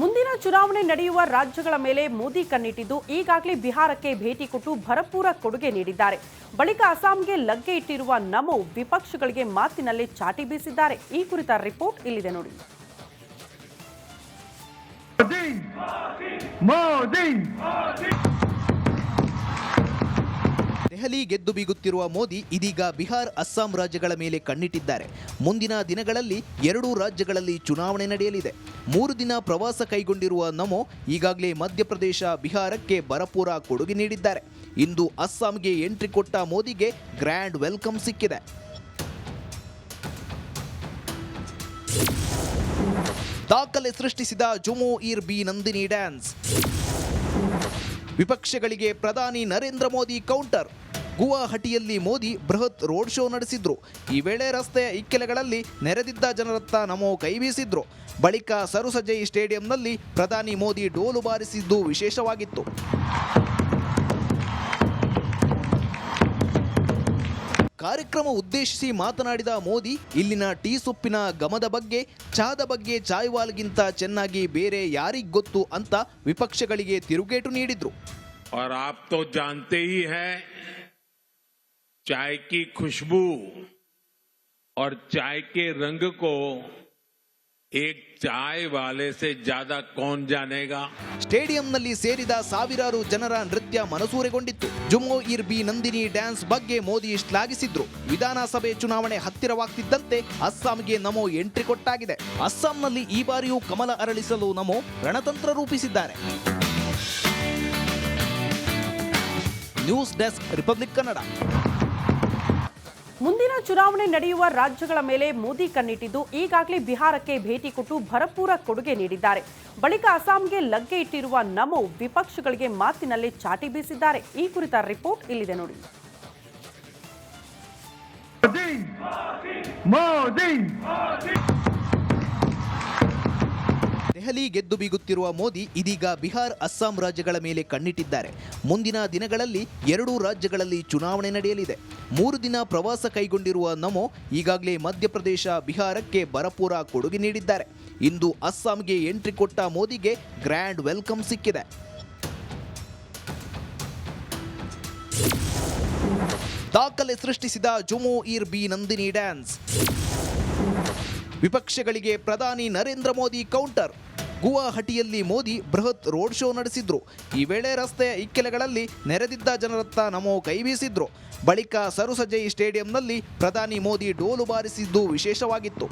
ಮುಂದಿನ ಚುನಾವಣೆ ನಡೆಯುವ ರಾಜ್ಯಗಳ ಮೇಲೆ ಮೋದಿ ಕಣ್ಣಿಟ್ಟಿದ್ದು ಈಗಾಗಲೇ ಬಿಹಾರಕ್ಕೆ ಭೇಟಿ ಕೊಟ್ಟು ಭರಪೂರ ಕೊಡುಗೆ ನೀಡಿದ್ದಾರೆ. ಬಳಿಕ ಅಸ್ಸಾಂಗೆ ಲಗ್ಗೆ ಇಟ್ಟಿರುವ ನಮೋ ವಿಪಕ್ಷಗಳಿಗೆ ಮಾತಿನಲ್ಲಿ ಚಾಟಿ ಬೀಸಿದ್ದಾರೆ. ಈ ಕುರಿತ ರಿಪೋರ್ಟ್ ಇಲ್ಲಿದೆ ನೋಡಿ. ಮೋದಿ ದೆಹಲಿ ಗೆದ್ದು ಬೀಗುತ್ತಿರುವ ಮೋದಿ ಇದೀಗ ಬಿಹಾರ್, ಅಸ್ಸಾಂ ರಾಜ್ಯಗಳ ಮೇಲೆ ಕಣ್ಣಿಟ್ಟಿದ್ದಾರೆ. ಮುಂದಿನ ದಿನಗಳಲ್ಲಿ ಎರಡೂ ರಾಜ್ಯಗಳಲ್ಲಿ ಚುನಾವಣೆ ನಡೆಯಲಿದೆ. ಮೂರು ದಿನ ಪ್ರವಾಸ ಕೈಗೊಂಡಿರುವ ನಮೋ ಈಗಾಗಲೇ ಮಧ್ಯಪ್ರದೇಶ, ಬಿಹಾರಕ್ಕೆ ಭರಪೂರ ಕೊಡುಗೆ ನೀಡಿದ್ದಾರೆ. ಇಂದು ಅಸ್ಸಾಂಗೆ ಎಂಟ್ರಿ ಕೊಟ್ಟ ಮೋದಿಗೆ ಗ್ರ್ಯಾಂಡ್ ವೆಲ್ಕಮ್ ಸಿಕ್ಕಿದೆ. ದಾಖಲೆ ಸೃಷ್ಟಿಸಿದ ಜುಮೋ ಇರ್ ಬಿ ನಂದಿನಿ ಡ್ಯಾನ್ಸ್. ವಿಪಕ್ಷಗಳಿಗೆ ಪ್ರಧಾನಿ ನರೇಂದ್ರ ಮೋದಿ ಕೌಂಟರ್. ಗುವಾಹಟಿಯಲ್ಲಿ ಮೋದಿ ಬೃಹತ್ ರೋಡ್ ಶೋ ನಡೆಸಿದ್ರು. ಈ ವೇಳೆ ರಸ್ತೆಯ ಇಕ್ಕೆಲೆಗಳಲ್ಲಿ ನೆರೆದಿದ್ದ ಜನರತ್ತ ನಮೋ ಕೈ ಬೀಸಿದ್ರು. ಬಳಿಕ ಸರುಸಜೈ ಸ್ಟೇಡಿಯಂನಲ್ಲಿ ಪ್ರಧಾನಿ ಮೋದಿ ಡೋಲು ಬಾರಿಸಿದ್ದು ವಿಶೇಷವಾಗಿತ್ತು. ಕಾರ್ಯಕ್ರಮ ಉದ್ದೇಶಿಸಿ ಮಾತನಾಡಿದ ಮೋದಿ ಇಲ್ಲಿನ ಟೀ ಸೊಪ್ಪಿನ ಗಮದ ಬಗ್ಗೆ ಚಹಾದ ಬಗ್ಗೆ ಚಾಯ್ವಾಲ್ಗಿಂತ ಚೆನ್ನಾಗಿ ಬೇರೆ ಯಾರಿಗ್ ಗೊತ್ತು ಅಂತ ವಿಪಕ್ಷಗಳಿಗೆ ತಿರುಗೇಟು ನೀಡಿದ್ರು और आप तो जानते ही हैं चाय की खुशबू और चाय के रंग को ಏಕ್ ಚಾಯ್ ವಾಲೆ ಸೆ ಜಾದಾ ಕೌನ್ ಜಾನೇಗಾ ಸ್ಟೇಡಿಯಂನಲ್ಲಿ ಸೇರಿದ ಸಾವಿರಾರು ಜನರ ನೃತ್ಯ ಮನಸೂರೆಗೊಂಡಿತ್ತು. ಜುಮೋ ಇರ್ಬಿ ನಂದಿನಿ ಡ್ಯಾನ್ಸ್ ಬಗ್ಗೆ ಮೋದಿ ಶ್ಲಾಘಿಸಿದ್ರು. ವಿಧಾನಸಭೆ ಚುನಾವಣೆ ಹತ್ತಿರವಾಗ್ತಿದ್ದಂತೆ ಅಸ್ಸಾಂಗೆ ನಮೋ ಎಂಟ್ರಿ ಕೊಟ್ಟಾಗಿದೆ. ಅಸ್ಸಾಂನಲ್ಲಿ ಈ ಬಾರಿಯೂ ಕಮಲ ಅರಳಿಸಲು ನಮೋ ರಣತಂತ್ರ ರೂಪಿಸಿದ್ದಾರೆ. News desk, republic Kannada. ಮುಂದಿನ ಚುನಾವಣೆ ನಡೆಯುವ ರಾಜ್ಯಗಳ ಮೇಲೆ ಮೋದಿ ಕಣ್ಣಿಟ್ಟಿದ್ದು ಈಗಾಗಲೇ ಬಿಹಾರಕ್ಕೆ ಭೇಟಿ ಕೊಟ್ಟು ಭರಪೂರ ಕೊಡುಗೆ ನೀಡಿದ್ದಾರೆ. ಬಳಿಕ ಅಸ್ಸಾಂಗೆ ಲಗ್ಗೆ ಇಟ್ಟಿರುವ ನಮೋ ವಿಪಕ್ಷಗಳಿಗೆ ಮಾತಿನಲ್ಲಿ ಚಾಟಿ ಬೀಸಿದ್ದಾರೆ. ಈ ಕುರಿತ ರಿಪೋರ್ಟ್ ಇಲ್ಲಿದೆ ನೋಡಿ. ಮೋದಿ ದೆಹಲಿ ಗೆದ್ದು ಬೀಗುತ್ತಿರುವ ಮೋದಿ ಇದೀಗ ಬಿಹಾರ್, ಅಸ್ಸಾಂ ರಾಜ್ಯಗಳ ಮೇಲೆ ಕಣ್ಣಿಟ್ಟಿದ್ದಾರೆ. ಮುಂದಿನ ದಿನಗಳಲ್ಲಿ ಎರಡೂ ರಾಜ್ಯಗಳಲ್ಲಿ ಚುನಾವಣೆ ನಡೆಯಲಿದೆ. ಮೂರು ದಿನ ಪ್ರವಾಸ ಕೈಗೊಂಡಿರುವ ನಮೋ ಈಗಾಗಲೇ ಮಧ್ಯಪ್ರದೇಶ, ಬಿಹಾರಕ್ಕೆ ಭರಪೂರ ಕೊಡುಗೆ ನೀಡಿದ್ದಾರೆ. ಇಂದು ಅಸ್ಸಾಂಗೆ ಎಂಟ್ರಿ ಕೊಟ್ಟ ಮೋದಿಗೆ ಗ್ರ್ಯಾಂಡ್ ವೆಲ್ಕಮ್ ಸಿಕ್ಕಿದೆ. ದಾಖಲೆ ಸೃಷ್ಟಿಸಿದ ಜುಮೋ ಇರ್ ಬಿ ನಂದಿನಿ ಡ್ಯಾನ್ಸ್. ವಿಪಕ್ಷಗಳಿಗೆ ಪ್ರಧಾನಿ ನರೇಂದ್ರ ಮೋದಿ ಕೌಂಟರ್ ಗುವಾಹಟಿಯಲ್ಲಿ ಮೋದಿ ಬೃಹತ್ ರೋಡ್ ಶೋ ನಡೆಸಿದ್ರು. ಈ ವೇಳೆ ರಸ್ತೆಯ ಇಕ್ಕೆಲೆಗಳಲ್ಲಿ ನೆರೆದಿದ್ದ ಜನರತ್ತ ನಮೋ ಕೈ ಬೀಸಿದ್ರು. ಬಳಿಕ ಸರುಸಜೈ ಸ್ಟೇಡಿಯಂನಲ್ಲಿ ಪ್ರಧಾನಿ ಮೋದಿ ಡೋಲು ಬಾರಿಸಿದ್ದು ವಿಶೇಷವಾಗಿತ್ತು.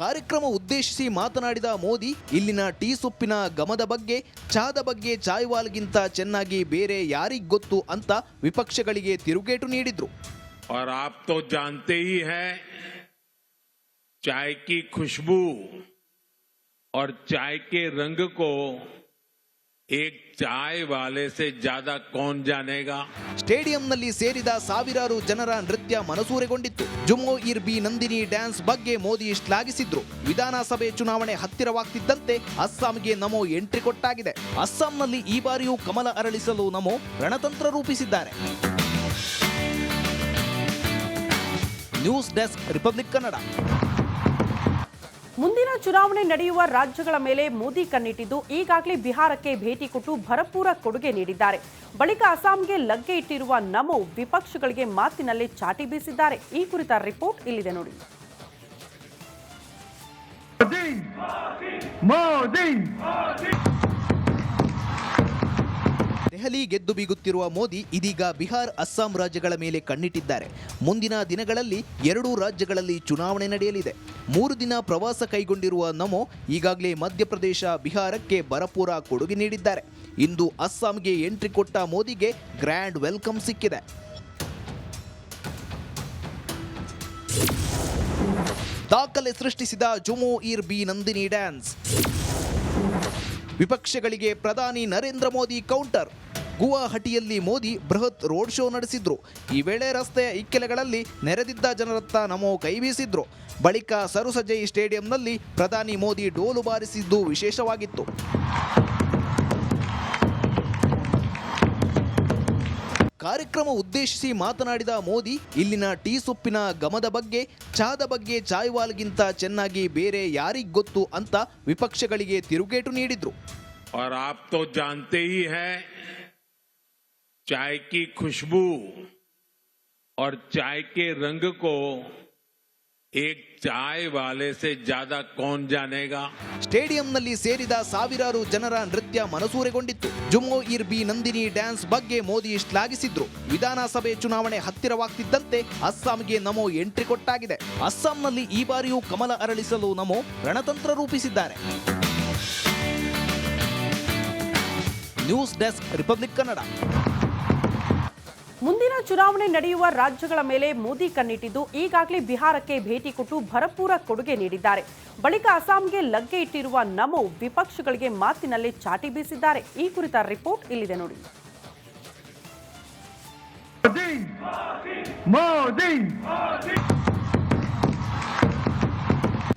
ಕಾರ್ಯಕ್ರಮ ಉದ್ದೇಶಿಸಿ ಮಾತನಾಡಿದ ಮೋದಿ ಇಲ್ಲಿನ ಟೀ ಸೊಪ್ಪಿನ ಗಮದ ಬಗ್ಗೆ ಚಹಾದ ಬಗ್ಗೆ ಚಾಯ್ವಾಲ್ಗಿಂತ ಚೆನ್ನಾಗಿ ಬೇರೆ ಯಾರಿಗ್ ಗೊತ್ತು ಅಂತ ವಿಪಕ್ಷಗಳಿಗೆ ತಿರುಗೇಟು ನೀಡಿದ್ರು और आप तो जानते ही हैं चाय की खुशबू और चाय के रंग को ಏಕ್ ಚಾಯ್ ವಾಲೆ ಸೆ ಜಾದಾ ಕೌನ್ ಜಾನೇಗಾ ಸ್ಟೇಡಿಯಂನಲ್ಲಿ ಸೇರಿದ ಸಾವಿರಾರು ಜನರ ನೃತ್ಯ ಮನಸೂರೆಗೊಂಡಿತ್ತು. ಜುಮ್ಮೋ, ಇರ್ಬಿ, ನಂದಿನಿ ಡ್ಯಾನ್ಸ್ ಬಗ್ಗೆ ಮೋದಿ ಶ್ಲಾಘಿಸಿದ್ರು. ವಿಧಾನಸಭೆ ಚುನಾವಣೆ ಹತ್ತಿರವಾಗ್ತಿದ್ದಂತೆ ಅಸ್ಸಾಂಗೆ ನಮೋ ಎಂಟ್ರಿ ಕೊಟ್ಟಾಗಿದೆ. ಅಸ್ಸಾಂನಲ್ಲಿ ಈ ಬಾರಿಯೂ ಕಮಲ ಅರಳಿಸಲು ನಮೋ ರಣತಂತ್ರ ರೂಪಿಸಿದ್ದಾರೆ. News desk republic Kannada. ಮುಂದಿನ ಚುನಾವಣೆ ನಡೆಯುವ ರಾಜ್ಯಗಳ ಮೇಲೆ ಮೋದಿ ಕಣ್ಣಿಟ್ಟಿದ್ದು ಈಗಾಗಲೇ ಬಿಹಾರಕ್ಕೆ ಭೇಟಿ ಕೊಟ್ಟು ಭರಪೂರ ಕೊಡುಗೆ ನೀಡಿದ್ದಾರೆ. ಬಳಿಕ ಅಸ್ಸಾಂಗೆ ಲಗ್ಗೆ ಇಟ್ಟಿರುವ ನಮೋ ವಿಪಕ್ಷಗಳಿಗೆ ಮಾತಿನಲ್ಲಿ ಚಾಟಿ ಬೀಸಿದ್ದಾರೆ. ಈ ಕುರಿತ ರಿಪೋರ್ಟ್ ಇಲ್ಲಿದೆ ನೋಡಿ. ಮೋದಿ ದೆಹಲಿ ಗೆದ್ದು ಬೀಗುತ್ತಿರುವ ಮೋದಿ ಇದೀಗ ಬಿಹಾರ್, ಅಸ್ಸಾಂ ರಾಜ್ಯಗಳ ಮೇಲೆ ಕಣ್ಣಿಟ್ಟಿದ್ದಾರೆ. ಮುಂದಿನ ದಿನಗಳಲ್ಲಿ ಎರಡೂ ರಾಜ್ಯಗಳಲ್ಲಿ ಚುನಾವಣೆ ನಡೆಯಲಿದೆ. ಮೂರು ದಿನ ಪ್ರವಾಸ ಕೈಗೊಂಡಿರುವ ನಮೋ ಈಗಾಗಲೇ ಮಧ್ಯಪ್ರದೇಶ, ಬಿಹಾರಕ್ಕೆ ಭರಪೂರ ಕೊಡುಗೆ ನೀಡಿದ್ದಾರೆ. ಇಂದು ಅಸ್ಸಾಂಗೆ ಎಂಟ್ರಿ ಕೊಟ್ಟ ಮೋದಿಗೆ ಗ್ರ್ಯಾಂಡ್ ವೆಲ್ಕಮ್ ಸಿಕ್ಕಿದೆ. ದಾಖಲೆ ಸೃಷ್ಟಿಸಿದ ಜುಮೋ ಇರ್ ಬಿ ನಂದಿನಿ ಡ್ಯಾನ್ಸ್. ವಿಪಕ್ಷಗಳಿಗೆ ಪ್ರಧಾನಿ ನರೇಂದ್ರ ಮೋದಿ ಕೌಂಟರ್. ಗುವಾಹಟಿಯಲ್ಲಿ ಮೋದಿ ಬೃಹತ್ ರೋಡ್ ಶೋ ನಡೆಸಿದ್ರು. ಈ ವೇಳೆ ರಸ್ತೆಯ ಇಕ್ಕೆಲೆಗಳಲ್ಲಿ ನೆರೆದಿದ್ದ ಜನರತ್ತ ನಮೋ ಕೈ ಬೀಸಿದ್ರು. ಬಳಿಕ ಸರುಸಜೈ ಸ್ಟೇಡಿಯಂನಲ್ಲಿ ಪ್ರಧಾನಿ ಮೋದಿ ಡೋಲು ಬಾರಿಸಿದ್ದು ವಿಶೇಷವಾಗಿತ್ತು. ಕಾರ್ಯಕ್ರಮ ಉದ್ದೇಶಿಸಿ ಮಾತನಾಡಿದ ಮೋದಿ, ಇಲ್ಲಿನ ಟೀ ಸೊಪ್ಪಿನ ಗಮದ ಬಗ್ಗೆ ಚಾದ ಬಗ್ಗೆ ಚಾಯ್ವಾಲ್ಗಿಂತ ಚೆನ್ನಾಗಿ ಬೇರೆ ಯಾರಿಗ್ ಗೊತ್ತು ಅಂತ ವಿಪಕ್ಷಗಳಿಗೆ ತಿರುಗೇಟು ನೀಡಿದ್ರು. चाय की खुशबू और चाय के रंग को एक चाय वाले से ज्यादा कौन जानेगा ಸ್ಟೇಡಿಯಂನಲ್ಲಿ ಸೇರಿದ ಸಾವಿರಾರು ಜನರ ನೃತ್ಯ ಮನಸೂರೆಗೊಂಡಿತ್ತು ಜುಮ್ಮೋ ಇರ್ ಬಿ ನಂದಿನಿ ಡ್ಯಾನ್ಸ್ ಬಗ್ಗೆ ಮೋದಿ ಶ್ಲಾಘಿಸಿದ್ರು ವಿಧಾನಸಭೆ ಚುನಾವಣೆ ಹತ್ತಿರವಾಗ್ತಿದ್ದಂತೆ ಅಸ್ಸಾಂಗೆ ನಮೋ ಎಂಟ್ರಿ ಕೊಟ್ಟಾಗಿದೆ ಅಸ್ಸಾಂನಲ್ಲಿ ಈ ಬಾರಿಯೂ ಕಮಲ ಅರಳಿಸಲು ನಮೋ ರಣತಂತ್ರ ರೂಪಿಸಿದ್ದಾರೆ ನ್ಯೂಸ್ ಡೆಸ್ಕ್ ರಿಪಬ್ಲಿಕ್ ಕನ್ನಡ ಮುಂದಿನ ಚುನಾವಣೆ ನಡೆಯುವ ರಾಜ್ಯಗಳ ಮೇಲೆ ಮೋದಿ ಕಣ್ಣಿಟ್ಟಿದ್ದು ಈಗಾಗಲೇ ಬಿಹಾರಕ್ಕೆ ಭೇಟಿ ಕೊಟ್ಟು ಭರಪೂರ ಕೊಡುಗೆ ನೀಡಿದ್ದಾರೆ. ಬಳಿಕ ಅಸ್ಸಾಂಗೆ ಲಗ್ಗೆ ಇಟ್ಟಿರುವ ನಮೋ ವಿಪಕ್ಷಗಳಿಗೆ ಮಾತಿನಲ್ಲಿ ಚಾಟಿ ಬೀಸಿದ್ದಾರೆ. ಈ ಕುರಿತ ರಿಪೋರ್ಟ್ ಇಲ್ಲಿದೆ ನೋಡಿ. मोदी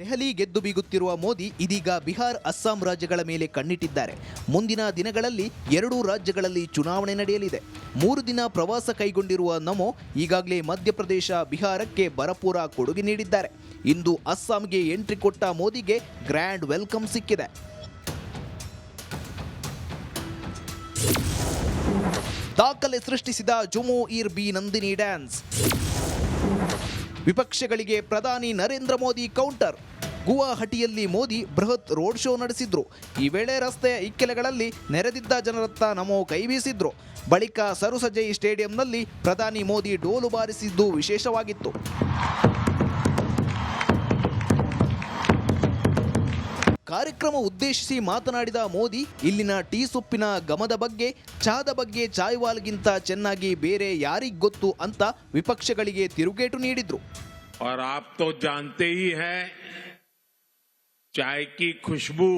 ದೆಹಲಿ ಗೆದ್ದು ಬೀಗುತ್ತಿರುವ ಮೋದಿ ಇದೀಗ ಬಿಹಾರ್, ಅಸ್ಸಾಂ ರಾಜ್ಯಗಳ ಮೇಲೆ ಕಣ್ಣಿಟ್ಟಿದ್ದಾರೆ. ಮುಂದಿನ ದಿನಗಳಲ್ಲಿ ಎರಡೂ ರಾಜ್ಯಗಳಲ್ಲಿ ಚುನಾವಣೆ ನಡೆಯಲಿದೆ. ಮೂರು ದಿನ ಪ್ರವಾಸ ಕೈಗೊಂಡಿರುವ ನಮೋ ಈಗಾಗಲೇ ಮಧ್ಯಪ್ರದೇಶ, ಬಿಹಾರಕ್ಕೆ ಭರಪೂರ ಕೊಡುಗೆ ನೀಡಿದ್ದಾರೆ. ಇಂದು ಅಸ್ಸಾಂಗೆ ಎಂಟ್ರಿ ಕೊಟ್ಟ ಮೋದಿಗೆ ಗ್ರ್ಯಾಂಡ್ ವೆಲ್ಕಮ್ ಸಿಕ್ಕಿದೆ. ದಾಖಲೆ ಸೃಷ್ಟಿಸಿದ ಜುಮೋ ಇರ್ ಬಿ ನಂದಿನಿ ಡ್ಯಾನ್ಸ್. ವಿಪಕ್ಷಗಳಿಗೆ ಪ್ರಧಾನಿ ನರೇಂದ್ರ ಮೋದಿ ಕೌಂಟರ್. ಗುವಾಹಟಿಯಲ್ಲಿ ಮೋದಿ ಬೃಹತ್ ರೋಡ್ ಶೋ ನಡೆಸಿದ್ರು. ಈ ವೇಳೆ ರಸ್ತೆಯ ಇಕ್ಕೆಲೆಗಳಲ್ಲಿ ನೆರೆದಿದ್ದ ಜನರತ್ತ ನಮೋ ಕೈ ಬೀಸಿದ್ರು. ಬಳಿಕ ಸರುಸಜೈ ಸ್ಟೇಡಿಯಂನಲ್ಲಿ ಪ್ರಧಾನಿ ಮೋದಿ ಡೋಲು ಬಾರಿಸಿದ್ದು ವಿಶೇಷವಾಗಿತ್ತು. ಕಾರ್ಯಕ್ರಮ ಉದ್ದೇಶಿಸಿ ಮಾತನಾಡಿದ ಮೋದಿ ಇಲ್ಲಿನ ಟೀ ಸೊಪ್ಪಿನ ಗಮದ ಬಗ್ಗೆ ಚಹಾದ ಬಗ್ಗೆ ಚಾಯ್ವಾಲ್ಗಿಂತ ಚೆನ್ನಾಗಿ ಬೇರೆ ಯಾರಿಗ್ ಗೊತ್ತು ಅಂತ ವಿಪಕ್ಷಗಳಿಗೆ ತಿರುಗೇಟು ನೀಡಿದ್ರು और आप तो जानते ही हैं चाय की खुशबू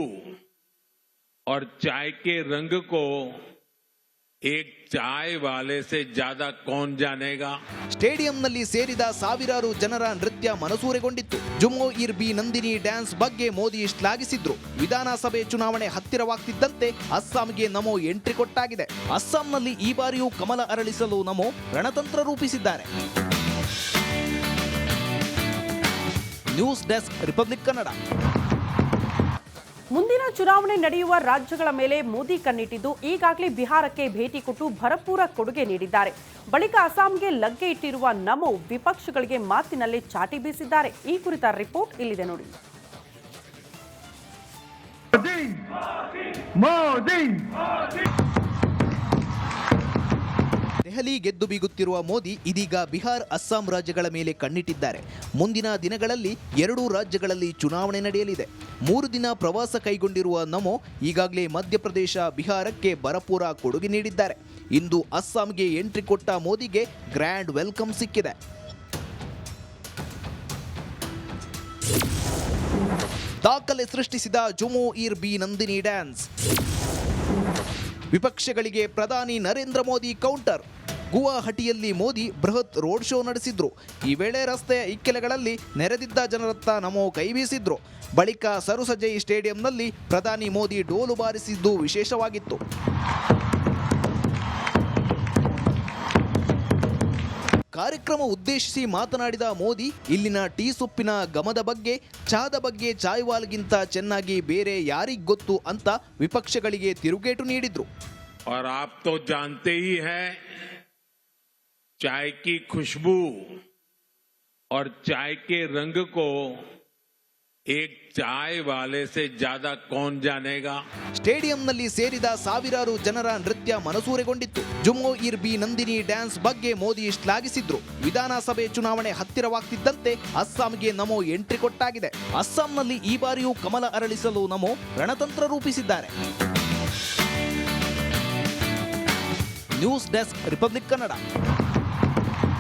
और चाय के रंग को ಏಕ್ ಚಾಯ್ ವಾಲೆ ಜಾದಾ ಕೌನ್ ಜಾನೇಗಾ ಸ್ಟೇಡಿಯಂನಲ್ಲಿ ಸೇರಿದ ಸಾವಿರಾರು ಜನರ ನೃತ್ಯ ಮನಸೂರೆಗೊಂಡಿತ್ತು. ಜುಮ್ಮೋ ಇರ್ಬಿ, ನಂದಿನಿ ಡ್ಯಾನ್ಸ್ ಬಗ್ಗೆ ಮೋದಿ ಶ್ಲಾಘಿಸಿದ್ರು. ವಿಧಾನಸಭೆ ಚುನಾವಣೆ ಹತ್ತಿರವಾಗ್ತಿದ್ದಂತೆ ಅಸ್ಸಾಂಗೆ ನಮೋ ಎಂಟ್ರಿ ಕೊಟ್ಟಾಗಿದೆ. ಅಸ್ಸಾಂನಲ್ಲಿ ಈ ಬಾರಿಯೂ ಕಮಲ ಅರಳಿಸಲು ನಮೋ ರಣತಂತ್ರ ರೂಪಿಸಿದ್ದಾರೆ. News desk, republic Kannada. ಮುಂದಿನ ಚುನಾವಣೆ ನಡೆಯುವ ರಾಜ್ಯಗಳ ಮೇಲೆ ಮೋದಿ ಕಣ್ಣಿಟ್ಟಿದ್ದು ಈಗಾಗಲೇ ಬಿಹಾರಕ್ಕೆ ಭೇಟಿ ಕೊಟ್ಟು ಭರಪೂರ ಕೊಡುಗೆ ನೀಡಿದ್ದಾರೆ. ಬಳಿಕ ಅಸ್ಸಾಂಗೆ ಲಗ್ಗೆ ಇಟ್ಟಿರುವ ನಮೋ ವಿಪಕ್ಷಗಳಿಗೆ ಮಾತಿನಲ್ಲಿ ಚಾಟಿ ಬೀಸಿದ್ದಾರೆ. ಈ ಕುರಿತ ರಿಪೋರ್ಟ್ ಇಲ್ಲಿದೆ ನೋಡಿ. ಮೋದಿ ದೆಹಲಿ ಗೆದ್ದು ಬೀಗುತ್ತಿರುವ ಮೋದಿ ಇದೀಗ ಬಿಹಾರ್, ಅಸ್ಸಾಂ ರಾಜ್ಯಗಳ ಮೇಲೆ ಕಣ್ಣಿಟ್ಟಿದ್ದಾರೆ. ಮುಂದಿನ ದಿನಗಳಲ್ಲಿ ಎರಡೂ ರಾಜ್ಯಗಳಲ್ಲಿ ಚುನಾವಣೆ ನಡೆಯಲಿದೆ. ಮೂರು ದಿನ ಪ್ರವಾಸ ಕೈಗೊಂಡಿರುವ ನಮೋ ಈಗಾಗಲೇ ಮಧ್ಯಪ್ರದೇಶ, ಬಿಹಾರಕ್ಕೆ ಭರಪೂರ ಕೊಡುಗೆ ನೀಡಿದ್ದಾರೆ. ಇಂದು ಅಸ್ಸಾಂಗೆ ಎಂಟ್ರಿ ಕೊಟ್ಟ ಮೋದಿಗೆ ಗ್ರ್ಯಾಂಡ್ ವೆಲ್ಕಮ್ ಸಿಕ್ಕಿದೆ. ದಾಖಲೆ ಸೃಷ್ಟಿಸಿದ ಜುಮೋ ಇರ್ ಬಿ ನಂದಿನಿ ಡ್ಯಾನ್ಸ್. ವಿಪಕ್ಷಗಳಿಗೆ ಪ್ರಧಾನಿ ನರೇಂದ್ರ ಮೋದಿ ಕೌಂಟರ್. ಗುವಾಹಟಿಯಲ್ಲಿ ಮೋದಿ ಬೃಹತ್ ರೋಡ್ ಶೋ ನಡೆಸಿದ್ರು. ಈ ವೇಳೆ ರಸ್ತೆಯ ಇಕ್ಕೆಲೆಗಳಲ್ಲಿ ನೆರೆದಿದ್ದ ಜನರತ್ತ ನಮೋ ಕೈ ಬೀಸಿದ್ರು. ಬಳಿಕ ಸರುಸಜೈ ಸ್ಟೇಡಿಯಂನಲ್ಲಿ ಪ್ರಧಾನಿ ಮೋದಿ ಡೋಲು ಬಾರಿಸಿದ್ದು ವಿಶೇಷವಾಗಿತ್ತು. ಕಾರ್ಯಕ್ರಮ ಉದ್ದೇಶಿಸಿ ಮಾತನಾಡಿದ ಮೋದಿ, ಇಲ್ಲಿನ ಟೀ ಸೊಪ್ಪಿನ ಗಮದ ಬಗ್ಗೆ ಚಾದ ಬಗ್ಗೆ ಚಾಯ್ವಾಲ್ಗಿಂತ ಚೆನ್ನಾಗಿ ಬೇರೆ ಯಾರಿಗ್ ಗೊತ್ತು ಅಂತ ವಿಪಕ್ಷಗಳಿಗೆ ತಿರುಗೇಟು ನೀಡಿದ್ರು. चाय की खुशबू और चाय के रंग को एक चाय वाले से ज्यादा कौन जानेगा ಸ್ಟೇಡಿಯಂನಲ್ಲಿ ಸೇರಿದ ಸಾವಿರಾರು ಜನರ ನೃತ್ಯ ಮನಸೂರೆಗೊಂಡಿತ್ತು ಜುಮ್ಮೋ ಇರ್ ಬಿ ನಂದಿನಿ ಡ್ಯಾನ್ಸ್ ಬಗ್ಗೆ ಮೋದಿ ಶ್ಲಾಘಿಸಿದ್ರು ವಿಧಾನಸಭೆ ಚುನಾವಣೆ ಹತ್ತಿರವಾಗ್ತಿದ್ದಂತೆ ಅಸ್ಸಾಂಗೆ ನಮೋ ಎಂಟ್ರಿ ಕೊಟ್ಟಾಗಿದೆ ಅಸ್ಸಾಂನಲ್ಲಿ ಈ ಬಾರಿಯೂ ಕಮಲ ಅರಳಿಸಲು ನಮೋ ರಣತಂತ್ರ ರೂಪಿಸಿದ್ದಾರೆ ನ್ಯೂಸ್ ಡೆಸ್ಕ್ ರಿಪಬ್ಲಿಕ್ ಕನ್ನಡ